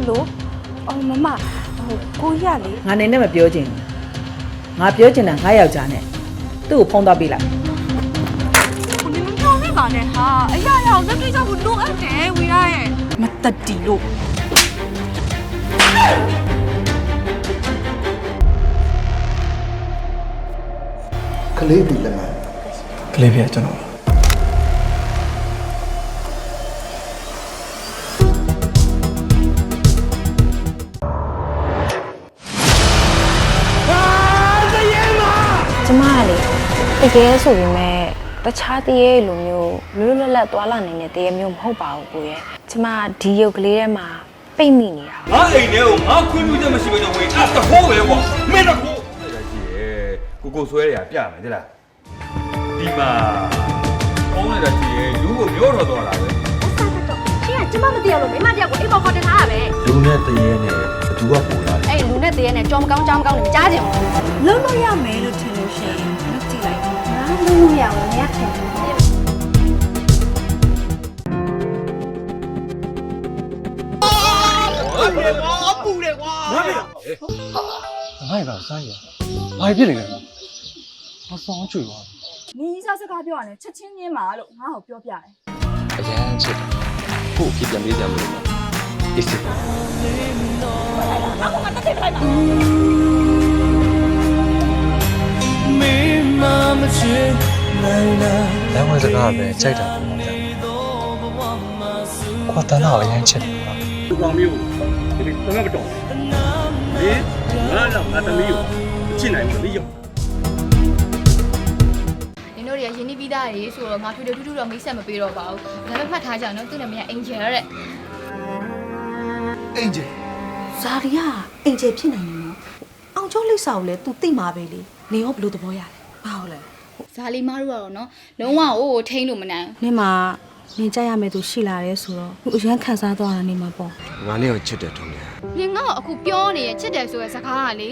ယ်လိုအော်မမဟိုကိုကြီးကလေငါနေနဲ့မပြောချင်ဘူးငါပြောချင်တာငါယောက်ျားနဲ့သူ့ကိုဖုံးသွားပေးလိုက်ကိုနေမပြောနေပါနဲ့ဟာအရာရာကိုလက်တွေ့ကြဖို့လိုအပ်တယ်ဝီရရဲ့မတက်တီလို့ကလေးပြီလက်မှန်ကလေးပြကျွန်တော် ကျမကလေတကယ်ဆိုပေမဲ့တခြားတရေလိုမျိုးလွတ်လွတ်လပ်လပ်သွားလာနေတဲ့တရေမျိုးမဟုတ်ပါဘူးကိုရဲ့ကျမဒီရုပ်ကလေးထဲမှာပိတ်မိနေတာငါအိမ်ထဲကိုငါခွင့်ပြုချက်မရှိဘဲတော့ဝင်အတခိုးပဲကွာမင်းတခိုးအဲ့ဒါကြီးရဲ့ကိုကိုဆွဲရပြမယ်တဲ့လားဒီမှာပုံးနေတာကြီးရဲ့လူကိုမျိုးတော်တော်လာပဲရှင်းကကျမမသိရလို့မိမတယောက်ကိုအိမ်ပေါ်ခေါ်တင်ထားတာပဲလူနဲ့တရေနဲ့ဘသူကပူလာလဲအဲ့လူနဲ့တည်းနဲ့ကြောင်မကောင်းကြောင်မကောင်းနေကြားကြင်ဘူးလုံးလို့ရမယ်လို့ထင် လို့ရှိရင်မကြည့်လိုက်ဘူးငါလုံးရအောင်မရခင်ဘူးငါ့ရဲ့ဆိုင်ရဘာဖြစ်နေလဲမဆောင်ချွေပါမင်းကြီးစားစကားပြောရတယ်ချက်ချင်းချင်းပါလို့ငါ့ကိုပြောပြတယ်အရန်ချစ်တယ်ကို့အဖြစ်ပြန်ပေးကြမလို့ အေးစစ်လမ်းဝဲစကားပဲကြိုက်တာပေါ့ဗျာခွာတန်းတော့အရင်ချစ်တယ်ကွာလူကောင်မျိုးဒီတော့မတော်ဟင်ငါတော့ငါသမီးကိုချစ်နိုင်မလို့ရုပ်နင်တို့တွေကရင်းနှီးပြီးသားရေဆိုတော့ငါထွေထွေထူးထူးတော့မိတ်ဆက်မပေးတော့ပါဘူးဒါပေမဲ့မှတ်ထားကြအောင်နော်သူ့နာမည်ကအင်ဂျယ်တဲ့အင်ဂျင်ဇာရီကအင်ဂျယ်ဖြစ်နိုင်တယ်နော်အောင်ကျော်လိပ်စာကိုလည်း तू သိမှာပဲလေ နေရောဘယ်လိုသဘောရလဲဘာဟုတ်လဲဇာလီမားတို့ကတော့နော်လုံးဝဟိုထိန်းလို့မနိုင်နင်မှာနင်ကြိုက်ရမယ်သူရှိလာတယ်ဆိုတော့သူအရန်ခံစားသွားတာနေမှာပေါ့ငါနဲ့ကိုချစ်တယ်ထုံးတယ်ဘူးနင်ငါ့ကိုအခုပြောနေရချစ်တယ်ဆိုတဲ့စကားကလေ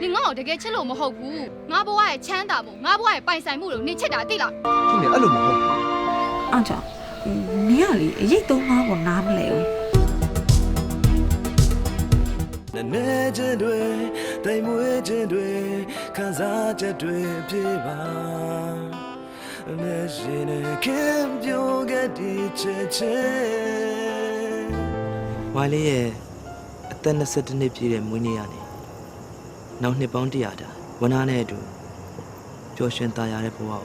နင်ငါ့ကိုတကယ်ချစ်လို့မဟုတ်ဘူးငါဘဝရဲ့ချမ်းသာမှုငါဘဝရဲ့ပိုင်ဆိုင်မှုလို့နင်ချစ်တာသိလားထုံးတယ်အဲ့လိုမဟုတ်အောင်ကျော်နင်ကလေအရေးသုံးပါးကိုနားမလဲဘူး နေခြင်းတွေတိမ်မွေးခြင်းတွေခံစားချက်တွေပြေပါနေရှင်နဲ့ခင်ပြောခဲ့ဒီချက်ချင်းဝိုင်လေးရဲ့အသက်22နှစ်ပြည့်တဲ့မွေးနေ့ကနေနောက်နှစ်ပေါင်း100တာဝနာနဲ့အတူပျော်ရွှင်သားရတဲ့ဘဝကို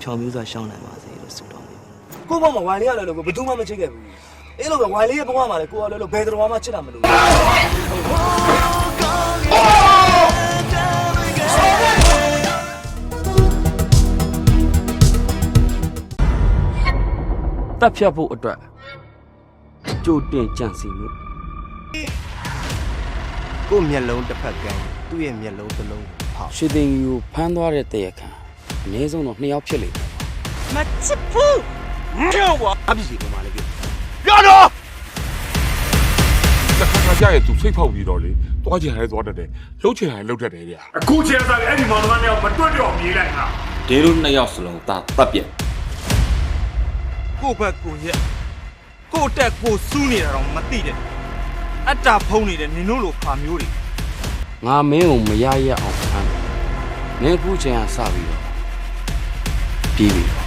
ဖြောင်မြူးစွာရှောင်းနိုင်ပါစေလို့ဆုတောင်းပေးပါကိုယ့်ဘဝမှာဝိုင်လေးရလည်းလို့ဘယ်သူမှမချစ်ခဲ့ဘူး အဲ့လိုပဲဝိုင်လေးရဲ့ဘဝမှာလည်းကိုယ်ကလည်းလို့ဘယ်တော်မှချစ်တာမလို့တက်ဖြတ်ဖို့အတွက်ကြိုတင်ကြံစီမှုကိုယ့်မျက်လုံးတစ်ဖက်ကန်းသူ့ရဲ့မျက်လုံးတစ်လုံးဖောက်ရွှေသိန်းကြီးကိုဖမ်းသွားတဲ့တရခံအနည်းဆုံးတော့နှစ်ယောက်ဖြစ်လိမ့်မယ်အပြစ်စီပေါ်မှာလည်း ပြောပြောတော့တခါခါကြရဲ့သူစိတ်ဖောက်ပြီးတော့လေသွားချင်တယ်သွားတတ်တယ်လှုပ်ချင်တယ်လှုပ်တတ်တယ်ဗျာအခုချင်စားအဲ့ဒီမောင်နှမနဲ့မတွတ်တော့မြေးလိုက်ငါဒေတို့နှစ်ယောက်စလုံးတာတပ်ပြက်ကိုယ့်ဘက်ကိုရက်ကိုယ့်တက်ကိုစူးနေတာတော့မသိတယ်အတ္တဖုံးနေတဲ့နင်တို့လိုခါမျိုးတွေငါမင်းကိုမရရအောင်ဖမ်းမင်းခုချိန်ကစပြီးတော့ပြီးပြီ